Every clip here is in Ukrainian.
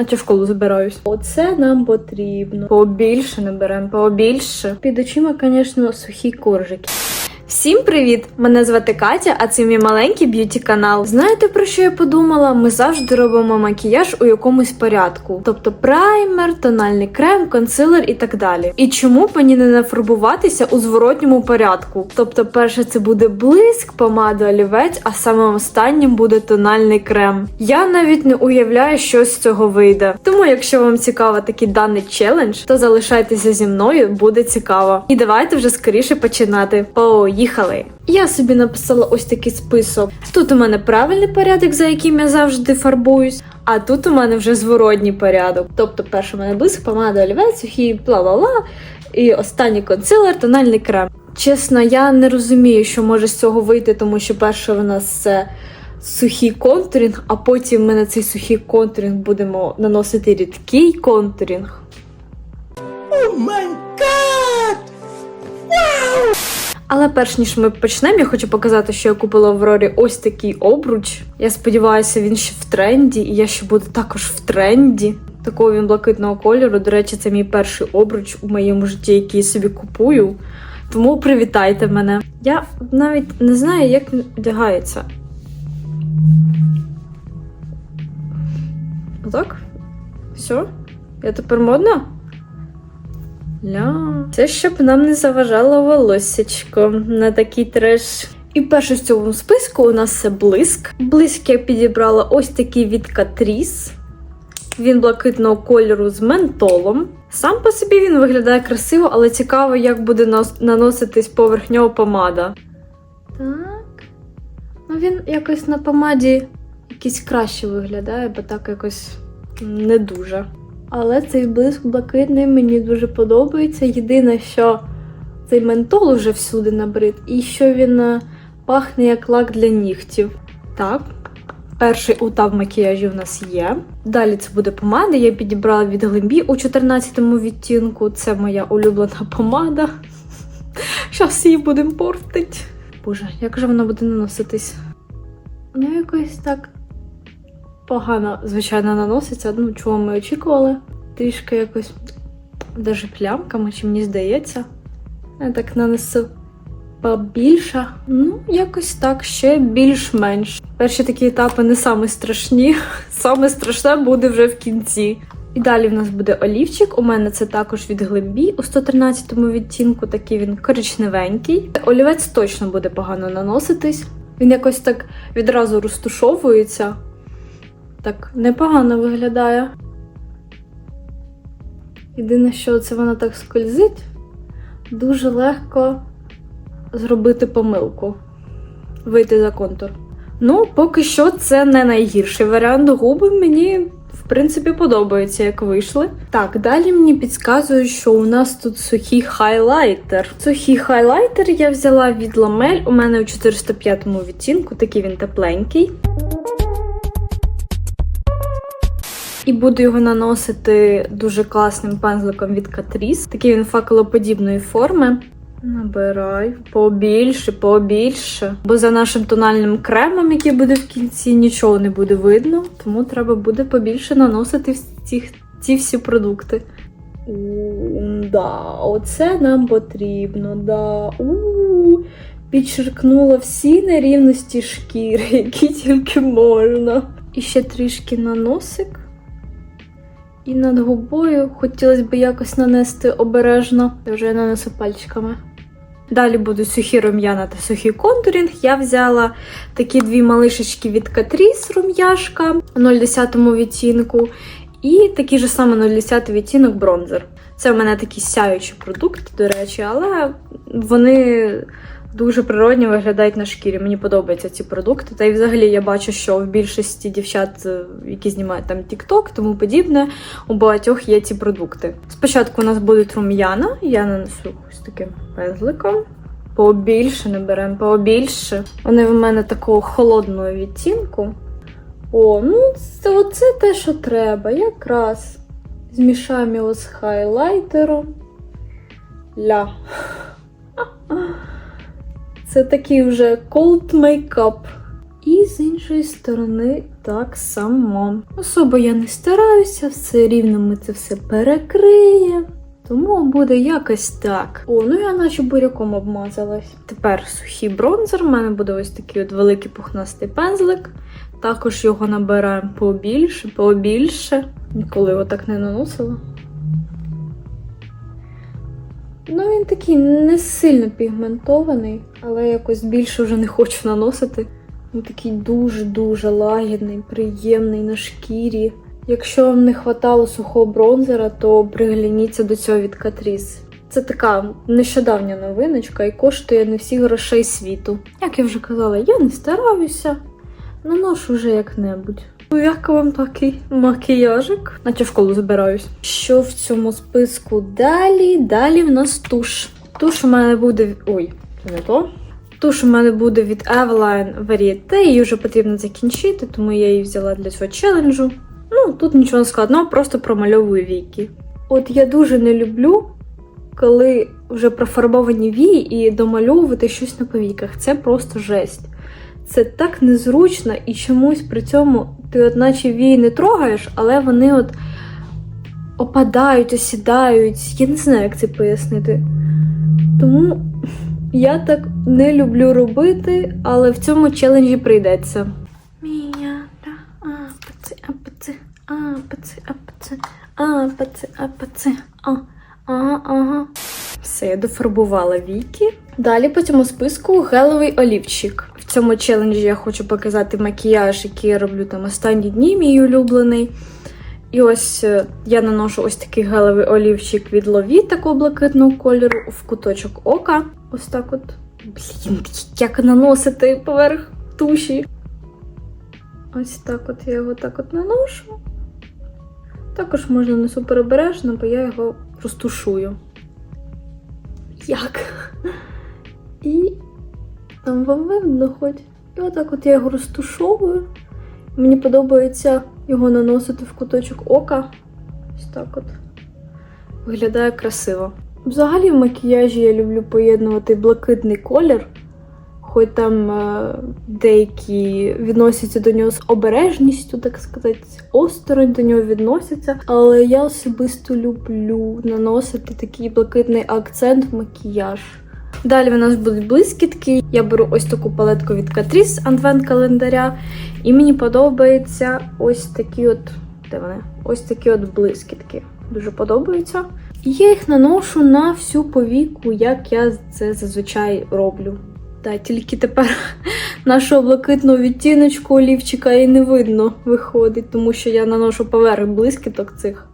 наче в школу збираюсь. Оце нам потрібно. Побільше наберемо, побільше. Під очима, звісно, сухі коржики. Всім привіт! Мене звати Катя, а це мій маленький б'юті канал. Знаєте про що я подумала? Ми завжди робимо макіяж у якомусь порядку, тобто праймер, тональний крем, консилер і так далі. І чому б мені не нафарбуватися у зворотньому порядку? Тобто, перше це буде блиск, помада, олівець, а самим останнім буде тональний крем. Я навіть не уявляю, що з цього вийде. Тому, якщо вам цікаво такий даний челендж, то залишайтеся зі мною, буде цікаво. І давайте вже скоріше починати. Поїхали! Я собі написала ось такий список. Тут у мене правильний порядок, за яким я завжди фарбуюсь, а тут у мене вже зворотній порядок. Тобто, перше у мене блиск, помада, олівець, сухий, бла-бла-бла, і останній консилер, тональний крем. Чесно, я не розумію, що може з цього вийти, тому що перше у нас це сухий контурінг, а потім ми на цей сухий контурінг будемо наносити рідкий контурінг. Але перш ніж ми почнемо, я хочу показати, що я купила в Рорі ось такий обруч. Я сподіваюся, він ще в тренді, і я ще буду також в тренді. Такого він блакитного кольору. До речі, це мій перший обруч у моєму житті, який я собі купую. Тому привітайте мене. Я навіть не знаю, як він одягається. Отак? Все? Я тепер модна? Ля. Це щоб нам не заважало волоссячко на такий треш. І перше в цьому списку у нас це блиск. Блиск я підібрала ось такий від Catrice. Він блакитного кольору з ментолом. Сам по собі він виглядає красиво, але цікаво, як буде наноситись поверх нього помада. Так. Ну він якось на помаді якийсь краще виглядає, бо так якось не дуже. Але цей блиск блакитний мені дуже подобається. Єдине, що цей ментол уже всюди набрид, і що він е, пахне як лак для нігтів. Так, перший утав макіяжі у нас є. Далі це буде помада. Я підібрала від Глембі у 14-му відтінку. Це моя улюблена помада. Зараз її будемо портити. Боже, як же вона буде наноситись? Ну, якось так погано, звичайно, наноситься. Ну, чого ми очікували. Трішки якось даже плямками, чи мені здається. Я так нанесу побільше. Ну, якось так, ще більш-менш. Перші такі етапи не самі страшні. Саме страшне буде вже в кінці. І далі в нас буде олівчик. У мене це також від Глебі у 113 відтінку, такий він коричневенький. Олівець точно буде погано наноситись. Він якось так відразу розтушовується. Так непогано виглядає. Єдине, що це вона так скользить, дуже легко зробити помилку, вийти за контур. Ну, поки що це не найгірший варіант. Губи мені, в принципі, подобаються, як вийшли. Так, далі мені підказують, що у нас тут сухий хайлайтер. Сухий хайлайтер я взяла від ламель. У мене у 405 відтінку, такий він тепленький. І буду його наносити дуже класним пензликом від Catrice. Такий він факелоподібної форми. Набирай побільше, побільше. Бо за нашим тональним кремом, який буде в кінці, нічого не буде видно. Тому треба буде побільше наносити ці, ці всі продукти. У, да, оце нам потрібно. Да. У, підчеркнула всі нерівності шкіри, які тільки можна. І ще трішки на носик. І над губою хотілося б якось нанести обережно. Я вже нанесу пальчиками. Далі будуть сухі рум'яна та сухий контурінг. Я взяла такі дві малишечки від Catrice рум'яшка 0,10 відтінку. І такий же саме 0,10 відтінок бронзер. Це в мене такі сяючі продукти, до речі, але вони дуже природні виглядають на шкірі. Мені подобаються ці продукти. Та й взагалі я бачу, що в більшості дівчат, е, які знімають там TikTok, тому подібне, у багатьох є ці продукти. Спочатку у нас будуть рум'яна, я нанесу ось таким пензликом. Побільше не беремо, побільше. Вони в мене такого холодного відтінку. О, ну це оце те, що треба. Якраз змішаємо його з хайлайтером. Ля. Це такий вже cold makeup. І з іншої сторони так само. Особо я не стараюся, все рівно ми це все перекриє. Тому буде якось так. О, ну я наче буряком обмазалась. Тепер сухий бронзер. У мене буде ось такий от великий пухнастий пензлик. Також його набираємо побільше, побільше. Ніколи його так не наносила. Ну, він такий не сильно пігментований, але якось більше вже не хочу наносити. Він такий дуже-дуже лагідний, приємний на шкірі. Якщо вам не хватало сухого бронзера, то пригляніться до цього від Catrice. Це така нещодавня новиночка і коштує не всіх грошей світу. Як я вже казала, я не стараюся, наношу вже як-небудь. Ну, як вам такий макіяжик? Наче в школу збираюсь. Що в цьому списку далі? Далі в нас туш. Туш у мене буде. Ой, це не то. Туш у мене буде від Eveline Varieté, її вже потрібно закінчити, тому я її взяла для цього челенджу. Ну, тут нічого складного, просто промальовую віки. От я дуже не люблю, коли вже профарбовані вії і домальовувати щось на повіках. Це просто жесть. Це так незручно і чомусь при цьому ти, от наче вії не трогаєш, але вони от опадають, осідають. Я не знаю, як це пояснити. Тому я так не люблю робити, але в цьому челенджі прийдеться. Мія-та, апаці, апаці, апаці, апаці, апаці, апаці, а, ага, ага. Все, я дофарбувала віки. Далі по цьому списку гелевий олівчик. В цьому челенджі я хочу показати макіяж, який я роблю там останні дні, мій улюблений. І ось е, я наношу ось такий гелевий олівчик від Лові такого блакитного кольору в куточок ока. Ось так от. Блін, як наносити поверх туші. Ось так от я його так от наношу. Також можна не супер обережно, бо я його розтушую. Як? І там вам видно хоч. І отак от я його розтушовую. Мені подобається його наносити в куточок ока. Ось так от. Виглядає красиво. Взагалі в макіяжі я люблю поєднувати блакитний колір, хоч там е, деякі відносяться до нього з обережністю, так сказати, осторонь до нього відносяться. Але я особисто люблю наносити такий блакитний акцент в макіяж. Далі в нас будуть блискітки. Я беру ось таку палетку від Catrice адвент календаря. І мені подобається ось такі от. Де вони? Ось такі от блискітки. Дуже подобаються. І я їх наношу на всю повіку, як я це зазвичай роблю. Та тільки тепер нашого блакитного відтіночку олівчика і не видно виходить, тому що я наношу поверх блискіток цих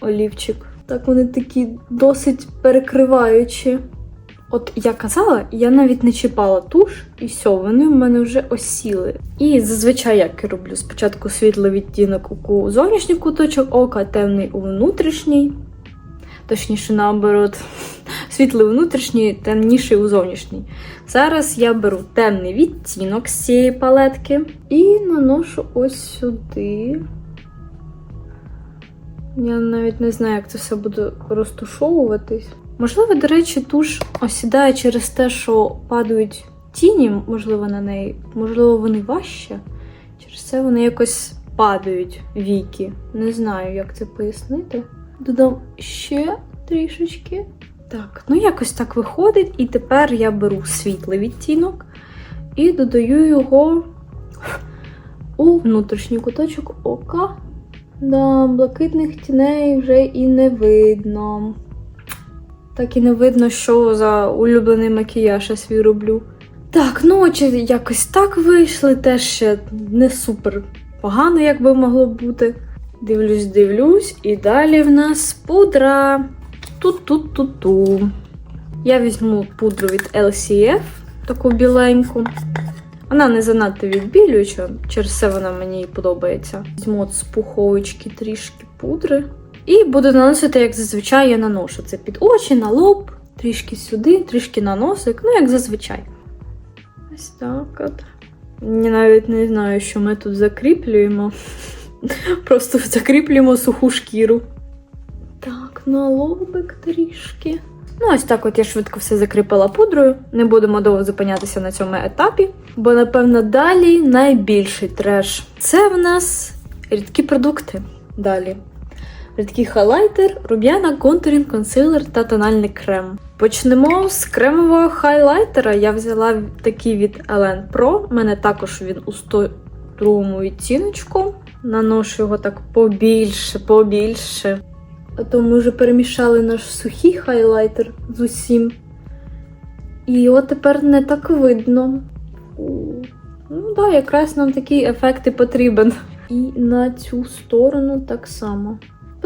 олівчик. Так вони такі досить перекриваючі. От я казала, я навіть не чіпала туш, і все, вони в мене вже осіли. І зазвичай як я роблю спочатку світлий відтінок у зовнішній куточок ока, темний у внутрішній. Точніше, наоборот, світлий внутрішній, темніший у зовнішній. Зараз я беру темний відтінок з цієї палетки і наношу ось сюди. Я навіть не знаю, як це все буде розтушовуватись. Можливо, до речі, туш осідає через те, що падають тіні, можливо, на неї, можливо, вони важче. Через це вони якось падають віки. Не знаю, як це пояснити. Додам ще трішечки. Так, ну якось так виходить. І тепер я беру світлий відтінок і додаю його у внутрішній куточок ока. Да, блакитних тіней вже і не видно. Так і не видно, що за улюблений макіяж я свій роблю. Так, ну очі якось так вийшли, теж ще не супер погано, як би могло бути. Дивлюсь, дивлюсь, і далі в нас пудра. Ту-ту-ту-ту. Я візьму пудру від LCF, таку біленьку. Вона не занадто відбілююча, через це вона мені і подобається. Візьму от з пуховички трішки пудри. І буду наносити, як зазвичай я наношу. Це під очі, на лоб, трішки сюди, трішки на носик, ну як зазвичай. Ось так от. Я навіть не знаю, що ми тут закріплюємо. Просто закріплюємо суху шкіру. Так, на лобик трішки. Ну, ось так от я швидко все закріпила пудрою. Не будемо довго зупинятися на цьому етапі, бо, напевно, далі найбільший треш. Це в нас рідкі продукти. Далі. Рідкий хайлайтер, рум'яна, контурінг, консилер та тональний крем. Почнемо з кремового хайлайтера. Я взяла такий від Elen Pro. У мене також він у 102 відтіночку. Наношу його так побільше, побільше. А то ми вже перемішали наш сухий хайлайтер з усім. І його тепер не так видно. Ну так, якраз нам такий ефект і потрібен. І на цю сторону так само.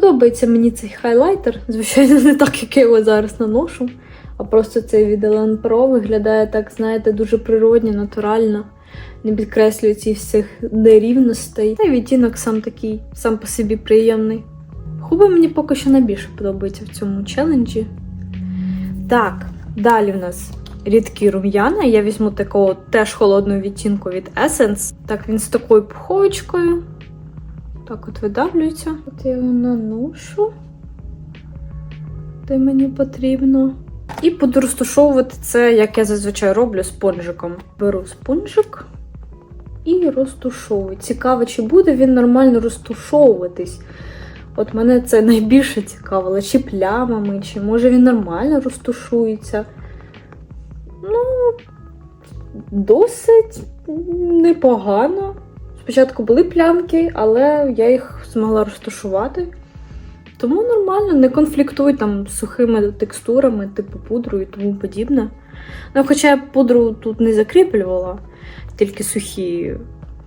Подобається мені цей хайлайтер. Звичайно, не так, як я його зараз наношу. А просто цей від Elen Pro виглядає так, знаєте, дуже природньо, натурально. Не підкреслює ці всіх нерівностей. Та й відтінок сам такий, сам по собі приємний. Хуби мені поки що найбільше подобається в цьому челенджі. Так, далі в нас рідкі рум'яна. Я візьму такого теж холодного відтінку від Essence. Так, він з такою пуховочкою. Так от видавлюється. От я його наношу, де мені потрібно. І буду розташовувати це, як я зазвичай роблю, спонжиком. Беру спонжик і розтушовую. Цікаво, чи буде він нормально розтушовуватись. От мене це найбільше цікавило, чи плямами, чи може він нормально розтушується. Ну, досить непогано. Спочатку були плямки, але я їх змогла розташувати. Тому нормально, не конфліктуй там з сухими текстурами, типу пудру і тому подібне. Ну, хоча я пудру тут не закріплювала, тільки сухі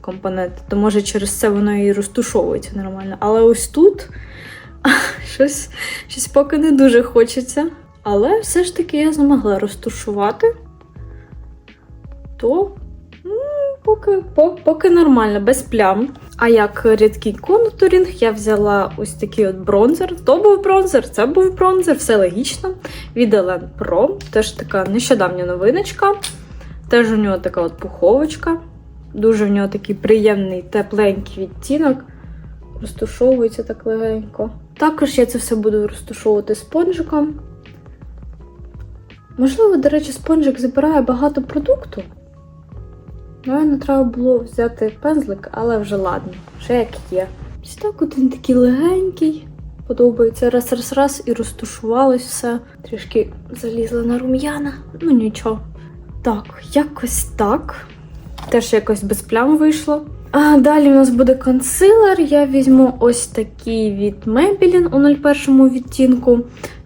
компоненти, то може через це воно і розтушовується нормально. Але ось тут щось, щось поки не дуже хочеться. Але все ж таки я змогла розтушувати, то поки, по- поки нормально, без плям. А як рідкий контурінг, я взяла ось такий от бронзер. То був бронзер, це був бронзер, все логічно. Від Elen Pro. Теж така нещодавня новиночка. Теж у нього така от пуховочка. Дуже в нього такий приємний, тепленький відтінок. Розтушовується так легенько. Також я це все буду розтушовувати спонжиком. Можливо, до речі, спонжик збирає багато продукту. Напевно, треба було взяти пензлик, але вже ладно, вже як є. Ось так от він такий легенький. Подобається раз, раз, раз і розтушувалось все. Трішки залізла на рум'яна. Ну нічого. Так, якось так. Теж якось без плям вийшло. А далі у нас буде консилер. Я візьму ось такий від Maybelline у 01 відтінку.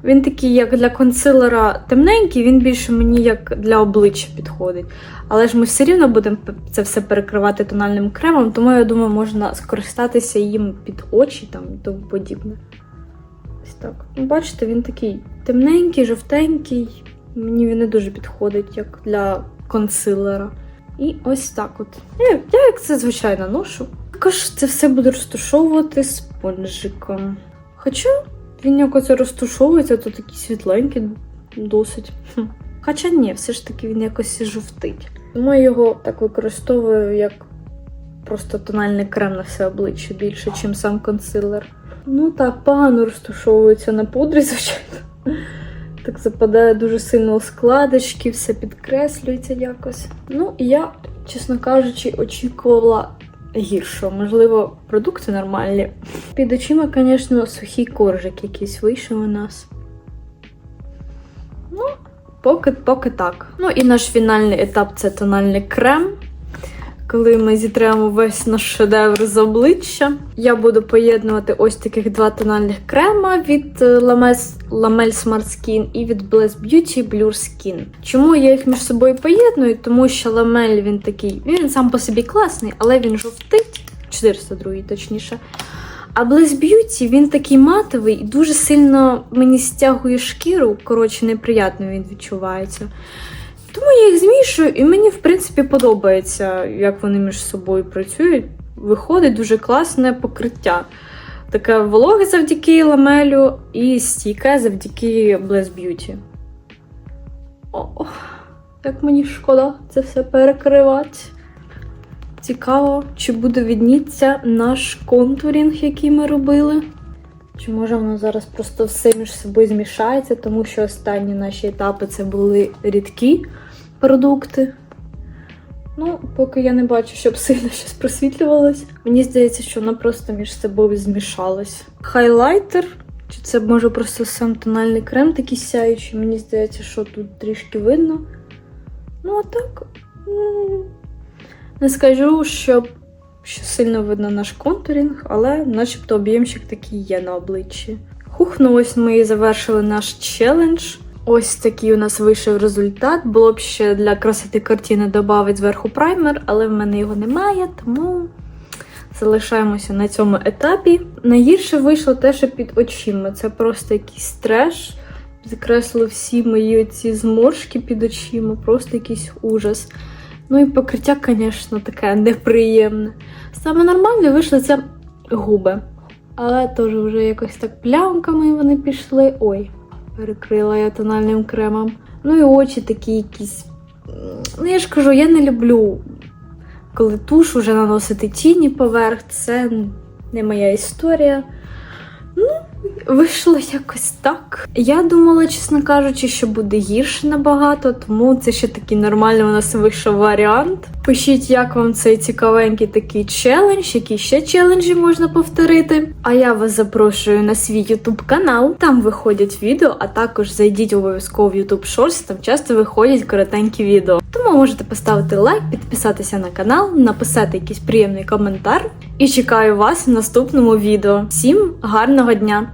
Він такий, як для консилера темненький, він більше мені як для обличчя підходить. Але ж ми все рівно будемо це все перекривати тональним кремом, тому я думаю, можна скористатися їм під очі там і тому подібне. Ось так. Ну, Бачите, він такий темненький, жовтенький. Мені він не дуже підходить, як для консилера. І ось так от. Я, як це звичайно ношу. Також це все буду розтушовувати спонжиком. Хоча він якось розтушовується, то такий світленький досить. Хм. Хоча ні, все ж таки він якось жовтить. Тому я його так використовую як просто тональний крем на все обличчя більше, ніж сам консилер. Ну так, погано розтушовується на пудрі, звичайно. Так западає дуже сильно у складочки, все підкреслюється якось. Ну, і я, чесно кажучи, очікувала гіршого. Можливо, продукти нормальні. Під очима, звісно, сухий коржик якийсь вийшов у нас. Ну, поки, поки так. Ну і наш фінальний етап це тональний крем. Коли ми зітремо весь наш шедевр з обличчя, я буду поєднувати ось таких два тональних крема від е, Lamel Smart Skin і від Bless Beauty Blur Skin. Чому я їх між собою поєдную? Тому що Lamel він такий, він сам по собі класний, але він жовтить, 402 точніше. А Bless Beauty він такий матовий і дуже сильно мені стягує шкіру. Коротше, неприятно він відчувається. Тому я їх змішую, і мені, в принципі, подобається, як вони між собою працюють. Виходить дуже класне покриття. Таке вологе завдяки ламелю і стійке завдяки Bless Beauty. О, як мені шкода це все перекривати. Цікаво, чи буде відніться наш контурінг, який ми робили. Чи може воно зараз просто все між собою змішається, тому що останні наші етапи це були рідкі продукти. Ну, поки я не бачу, щоб сильно щось просвітлювалось. Мені здається, що воно просто між собою змішалось. Хайлайтер, чи це може просто сам тональний крем такий сяючий? Мені здається, що тут трішки видно. Ну, а так. Не скажу, що, що сильно видно наш контурінг, але начебто об'ємчик такий є на обличчі. Хух, ну ось ми і завершили наш челендж. Ось такий у нас вийшов результат. Було б ще для красоти картини додати зверху праймер, але в мене його немає, тому залишаємося на цьому етапі. Найгірше вийшло те, що під очима. Це просто якийсь треш. Закреслив всі мої оці зморшки під очима, просто якийсь ужас. Ну і покриття, звісно, таке неприємне. Саме нормально вийшли це губи. Але теж вже якось так плямками вони пішли. Ой, перекрила я тональним кремом. Ну і очі такі якісь. Ну, я ж кажу, я не люблю, коли туш уже наносити тіні поверх. Це не моя історія. Вийшло якось так. Я думала, чесно кажучи, що буде гірше набагато, тому це ще такий нормальний у нас вийшов варіант. Пишіть, як вам цей цікавенький такий челендж, які ще челенджі можна повторити. А я вас запрошую на свій YouTube канал. Там виходять відео, а також зайдіть обов'язково в YouTube Shorts, там часто виходять коротенькі відео. Тому можете поставити лайк, підписатися на канал, написати якийсь приємний коментар. І чекаю вас в наступному відео. Всім гарного дня!